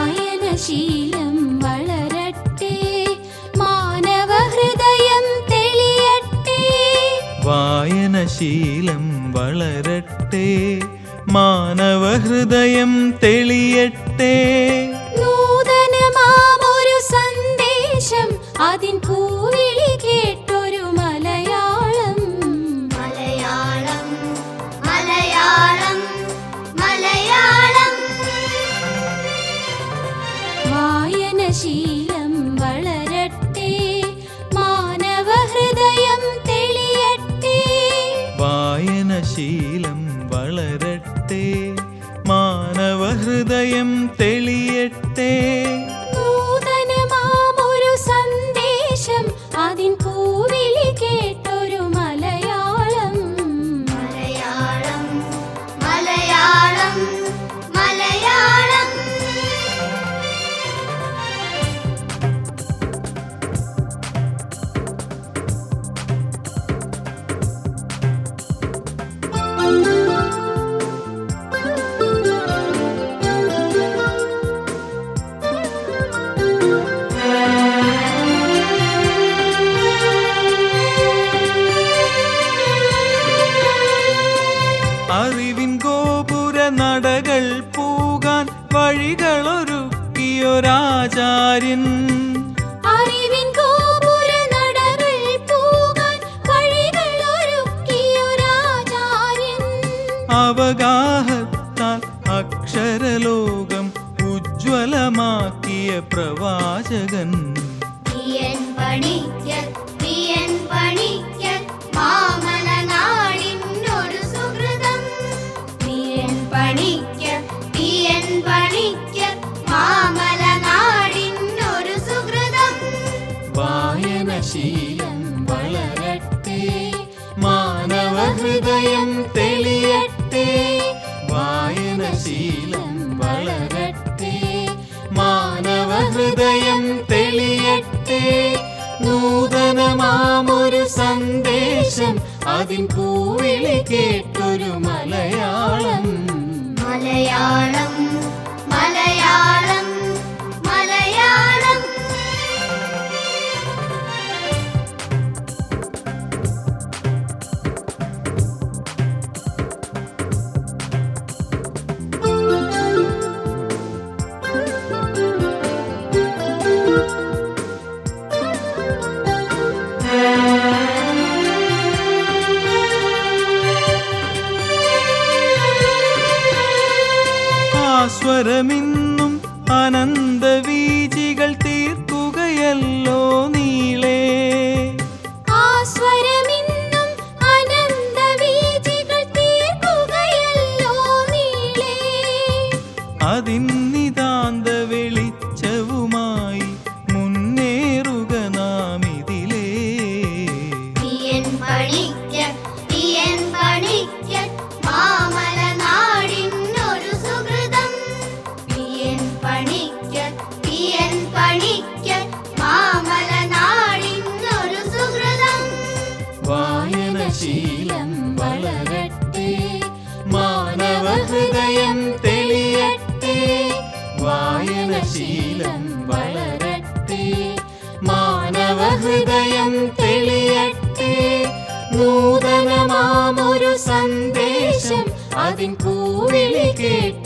വായനശീലം വളരട്ടെ മാനവ ഹൃദയം തെളിയട്ടെ. നൂതനമാമൊരു സന്ദേശം അതിൻ പൂവിളി വായനശീലം വളരട്ടെ മാനവഹൃദയം തെളിയട്ടെ. വായനശീലം വളരട്ടെ മാനവഹൃദയം തെളിയട്ടെ. വഴികളൊരുക്കിയൊരാചാര്യൻ. അവഗാഹത്താൽ അക്ഷരലോകം ഉജ്ജ്വലമാക്കിയ പ്രവാചകൻ. തീയൻ വായനശീലം വളരട്ടെ. മാനവഹൃദയം തെളിയട്ടെ. വായനശീലം വളരട്ടെ. മാനവഹൃദയം തെളിയട്ടെ. നൂതനമാമൊരു സന്ദേശം അതിൻ പൂവിളി കേട്ടൊരു മലയാളം. മലയാളം ആസ്വരമിന്നും അനന്തവീജികൾ തീർക്കുകയല്ലോ നീളേ. ആസ്വരമിന്നും വായനശീലം വളരട്ടെ. മാനവഹൃദയം തെളിയട്ടെ. നൂതനമാമൊരു സന്ദേശം അതിൻ കൂവിളി കേട്ടൊരു